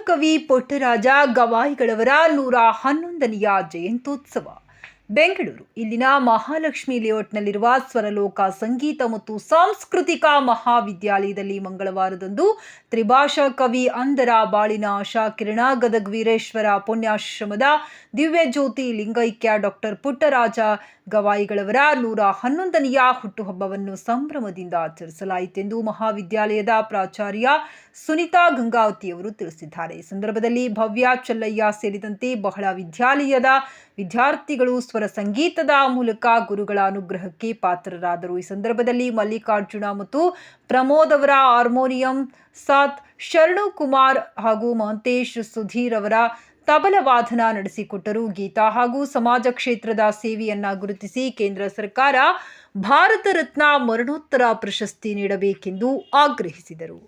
ಕವಿ ಪುಟ್ಟರಾಜ ಗವಾಯಿಗಳವರ ನೂರ ಹನ್ನೊಂದನೆಯ ಜಯಂತ್ಯೋತ್ಸವ. ಬೆಂಗಳೂರು, ಇಲ್ಲಿನ ಮಹಾಲಕ್ಷ್ಮಿ ಲೇಔಟ್ನಲ್ಲಿರುವ ಸ್ವರಲೋಕ ಸಂಗೀತ ಮತ್ತು ಸಾಂಸ್ಕೃತಿಕ ಮಹಾವಿದ್ಯಾಲಯದಲ್ಲಿ ಮಂಗಳವಾರದಂದು ತ್ರಿಭಾಷಾ ಕವಿ ಅಂದರ ಬಾಳಿನ ಆಶಾ ಕಿರಣ ಗದಗ್ ವೀರೇಶ್ವರ ಪುಣ್ಯಾಶ್ರಮದ ದಿವ್ಯಜ್ಯೋತಿ ಲಿಂಗೈಕ್ಯ ಡಾಕ್ಟರ್ ಪುಟ್ಟರಾಜ ಗವಾಯಿಗಳವರ ನೂರ ಹನ್ನೊಂದನೆಯ ಹುಟ್ಟುಹಬ್ಬವನ್ನು ಸಂಭ್ರಮದಿಂದ ಆಚರಿಸಲಾಯಿತೆಂದು ಮಹಾವಿದ್ಯಾಲಯದ ಪ್ರಾಚಾರ್ಯ ಸುನಿತಾ ಗಂಗಾವತಿಯವರು ತಿಳಿಸಿದ್ದಾರೆ. ಈ ಸಂದರ್ಭದಲ್ಲಿ ಭವ್ಯ ಚಲ್ಲಯ್ಯ ಸೇರಿದಂತೆ ಬಹಳ ವಿದ್ಯಾಲಯದ ವಿದ್ಯಾರ್ಥಿಗಳು ಸ್ವರ ಸಂಗೀತದ ಮೂಲಕ ಗುರುಗಳ ಅನುಗ್ರಹಕ್ಕೆ ಪಾತ್ರರಾದರು. ಈ ಸಂದರ್ಭದಲ್ಲಿ ಮಲ್ಲಿಕಾರ್ಜುನ ಮತ್ತು ಪ್ರಮೋದ್ ಅವರ ಹಾರ್ಮೋನಿಯಂ, ಸಾತ್ ಶರಣು ಕುಮಾರ್ ಹಾಗೂ ಮಹಂತೇಶ್ ಸುಧೀರ್ ಅವರ ತಬಲ ವಾದನ ನಡೆಸಿಕೊಟ್ಟರು. ಗೀತಾ ಹಾಗೂ ಸಮಾಜ ಕ್ಷೇತ್ರದ ಸೇವೆಯನ್ನ ಗುರುತಿಸಿ ಕೇಂದ್ರ ಸರ್ಕಾರ ಭಾರತ ರತ್ನ ಮರಣೋತ್ತರ ಪ್ರಶಸ್ತಿ ನೀಡಬೇಕೆಂದು ಆಗ್ರಹಿಸಿದರು.